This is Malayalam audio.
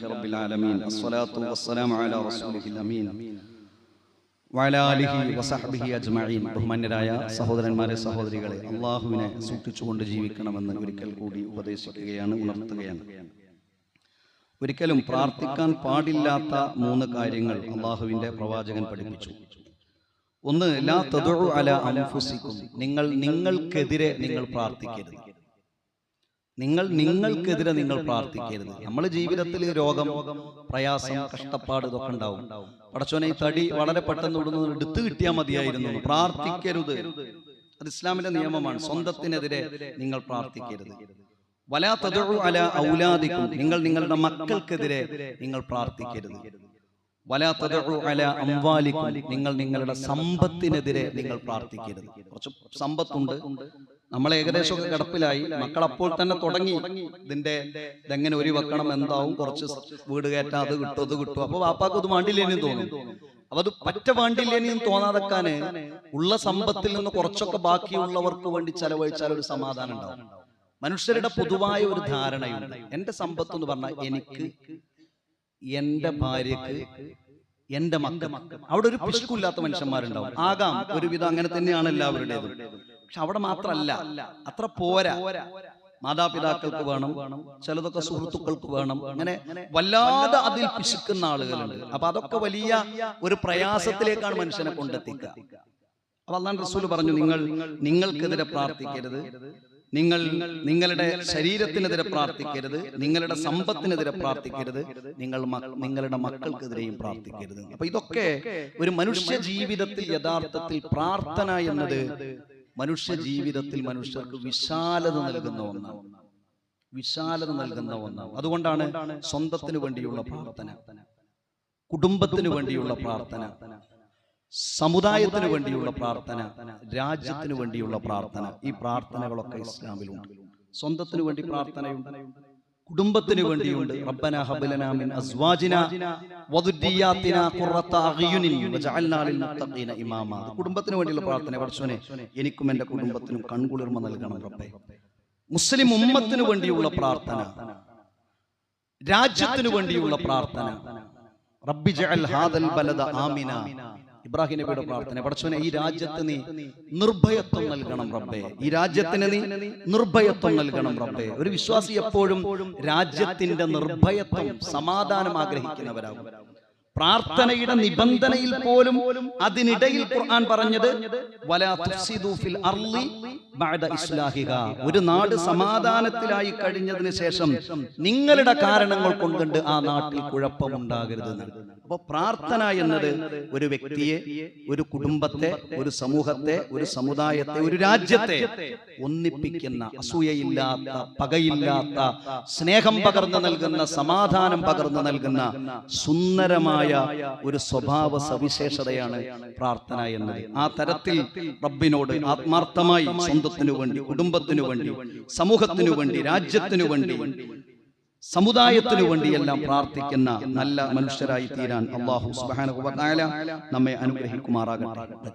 رب العالمين الصلاة والسلام على رسوله الأمين وعلى آله وصحبه أجمعين ബഹുമാന്യരായ സഹോദരന്മാരെ സഹോദരികളെ അള്ളാഹുവിനെ സൂക്ഷിച്ചുകൊണ്ട് ജീവിക്കണമെന്ന് ഒരിക്കൽ കൂടി ഉപദേശിക്കുകയാണ് ഉണർത്തുകയാണ് ഒരിക്കലും പ്രാർത്ഥിക്കാൻ പാടില്ലാത്ത മൂന്ന് കാര്യങ്ങൾ അള്ളാഹുവിന്റെ പ്രവാചകൻ പഠിപ്പിച്ചു ഒന്ന് ലാ തദഉ അല അൻഫുസിക്കും നിങ്ങൾ നിങ്ങൾക്കെതിരെ നിങ്ങൾ പ്രാർത്ഥിക്കരുത് നിങ്ങൾ നിങ്ങൾക്കെതിരെ നിങ്ങൾ പ്രാർത്ഥിക്കരുത്. നമ്മൾ ജീവിതത്തിൽ രോഗം പ്രയാസം കഷ്ടപ്പാട് ഇതൊക്കെ ഉണ്ടാവും. പടച്ചോനെ ഈ തടി വളരെ പെട്ടെന്ന് ഇടുന്നത് എടുത്തു കിട്ടിയാൽ മതിയായിരുന്നു പ്രാർത്ഥിക്കരുത്. അത് ഇസ്ലാമിന്റെ നിയമമാണ്. സ്വന്തത്തിനെതിരെ നിങ്ങൾ പ്രാർത്ഥിക്കരുത്. വലാ അല ഔലാദിക്കും. നിങ്ങൾ നിങ്ങളുടെ മക്കൾക്കെതിരെ നിങ്ങൾ പ്രാർത്ഥിക്കരുത്. വലാ അല അംവാലിക്കും. നിങ്ങൾ നിങ്ങളുടെ സമ്പത്തിനെതിരെ നിങ്ങൾ പ്രാർത്ഥിക്കരുത്. കുറച്ച് സമ്പത്തുണ്ട്. നമ്മൾ ഏകദേശമൊക്കെ കിടപ്പിലായി. മക്കൾ അപ്പോൾ തന്നെ തുടങ്ങി. ഇതിന്റെ ഇതെങ്ങനെ ഒരു വെക്കണം എന്താവും? കുറച്ച് വീട് കയറ്റാം അത് കിട്ടും. അത് കിട്ടും അപ്പൊ വാപ്പാക്ക് അത് വേണ്ടില്ലേനും തോന്നും. അപ്പൊ അത് പറ്റ വേണ്ടില്ലേനും തോന്നാതെക്കാന് ഉള്ള സമ്പത്തിൽ നിന്ന് കുറച്ചൊക്കെ ബാക്കിയുള്ളവർക്ക് വേണ്ടി ചെലവഴിച്ചാൽ ഒരു സമാധാനം ഉണ്ടാവും. മനുഷ്യരുടെ പൊതുവായ ഒരു ധാരണയുണ്ട്. എന്റെ സമ്പത്ത് എന്ന് പറഞ്ഞാൽ എനിക്ക് എന്റെ ഭാര്യക്ക് എന്റെ മക്കൾ അവിടെ ഒരു പിശുക്കില്ലാത്ത മനുഷ്യന്മാരുണ്ടാവും. ആകാം. ഒരുവിധം അങ്ങനെ തന്നെയാണ് എല്ലാവരുടേതും. പക്ഷെ അവിടെ മാത്രമല്ല അത്ര പോരാ. മാതാപിതാക്കൾക്ക് വേണം ചിലതൊക്കെ സുഹൃത്തുക്കൾക്ക് വേണം. അങ്ങനെ വല്ലാതെ അതിൽ പിശുക്കുന്ന ആളുകളുണ്ട്. അപ്പൊ അതൊക്കെ വലിയ ഒരു പ്രയാസത്തിലേക്കാണ് മനുഷ്യനെ കൊണ്ടെത്തിക്കുക. അപ്പൊ അള്ളാൻ റസൂൽ പറഞ്ഞു നിങ്ങൾ നിങ്ങൾക്കെതിരെ പ്രാർത്ഥിക്കരുത്. നിങ്ങൾ നിങ്ങളുടെ ശരീരത്തിനെതിരെ പ്രാർത്ഥിക്കരുത്. നിങ്ങളുടെ സമ്പത്തിനെതിരെ പ്രാർത്ഥിക്കരുത്. നിങ്ങൾ നിങ്ങളുടെ മക്കൾക്കെതിരെയും പ്രാർത്ഥിക്കരുത്. അപ്പൊ ഇതൊക്കെ ഒരു മനുഷ്യ ജീവിതത്തിൽ യഥാർത്ഥത്തിൽ പ്രാർത്ഥന എന്നത് മനുഷ്യ ജീവിതത്തിൽ മനുഷ്യർക്ക് വിശാലത നൽകുന്ന ഒന്നാണ്. വിശാലത നൽകുന്ന ഒന്നാണ്. അതുകൊണ്ടാണ് സ്വന്തത്തിന് വേണ്ടിയുള്ള പ്രാർത്ഥന കുടുംബത്തിന് വേണ്ടിയുള്ള പ്രാർത്ഥന സമുദായത്തിന് വേണ്ടിയുള്ള പ്രാർത്ഥന രാജ്യത്തിന് വേണ്ടിയുള്ള പ്രാർത്ഥന. ഈ പ്രാർത്ഥനകളൊക്കെ ഇസ്ലാമിലുണ്ട്. സ്വന്തത്തിന് വേണ്ടി പ്രാർത്ഥനയുണ്ട്. കുടുംബത്തിന് വേണ്ടിയുണ്ട്. റബ്ബന ഹബ്ലനാ മിൻ അസ്വാജിന വദുരിയാത്തിന ഖുറത അഗ്യുനിൻ വജഅൽനാ ലിൽ മുത്തഖീന ഇമാമ. കുടുംബത്തിന് വേണ്ടിയുള്ള പ്രാർത്ഥന പടച്ചോനെ എനിക്കും എന്റെ കുടുംബത്തിനും കൺകുളിർമ നൽകണം റബ്ബേ. മുസ്ലിം ഉമ്മത്തിന് വേണ്ടിയുള്ള പ്രാർത്ഥന. രാജ്യത്തിനു വേണ്ടിയുള്ള പ്രാർത്ഥന. റബ്ബി ജഅൽ ഹാദൽ ബലദ ആമിന. ഇബ്രാഹിം നബിയുടെ പ്രാർത്ഥന. പടച്ചവനെ ഈ രാജ്യത്ത് നീ നിർഭയത്വം നൽകണം റബ്ബേ. ഈ രാജ്യത്തിന് നീ നിർഭയത്വം നൽകണം റബ്ബേ. ഒരു വിശ്വാസി എപ്പോഴും രാജ്യത്തിന്റെ നിർഭയത്വം സമാധാനം ആഗ്രഹിക്കുന്നവരാകും. പ്രാർത്ഥനയുടെ നിബന്ധനയിൽ പോലും അതിനിടയിൽ ഖുർആൻ പറഞ്ഞത് വലാ തുഫ്സിദു ഫിൽ അർളി ബഅദ ഇസ്ലാഹിഹ ഒരു നാട് സമാധാനത്തിലായി കഴിഞ്ഞതിന് ശേഷം നിങ്ങളുടെ കാരണങ്ങൾ കൊണ്ടുണ്ട് ആ നാട്ടിൽ കുഴപ്പമുണ്ടാകരുത് അപ്പൊ പ്രാർത്ഥന എന്നത് ഒരു വ്യക്തിയെ ഒരു കുടുംബത്തെ ഒരു സമൂഹത്തെ ഒരു സമുദായത്തെ ഒരു രാജ്യത്തെ ഒന്നിപ്പിക്കുന്ന അസൂയയില്ലാത്ത പകയില്ലാത്ത സ്നേഹം പകർന്നു നൽകുന്ന സമാധാനം പകർന്നു നൽകുന്ന സുന്ദരമായ ഒരു സ്വഭാവ സവിശേഷതയാണ് പ്രാർത്ഥന എന്നത്. ആ തരത്തിൽ റബ്ബിനോട് ആത്മാർത്ഥമായി സ്വന്തത്തിനു വേണ്ടി കുടുംബത്തിനു വേണ്ടി സമൂഹത്തിനു വേണ്ടി രാജ്യത്തിനു വേണ്ടി സമുദായത്തിനു വേണ്ടിയെല്ലാം പ്രാർത്ഥിക്കുന്ന നല്ല മനുഷ്യരായി തീരാൻ അള്ളാഹു സുബാന നമ്മെ അനുഗ്രഹിക്കുമാറാകട്ടെ.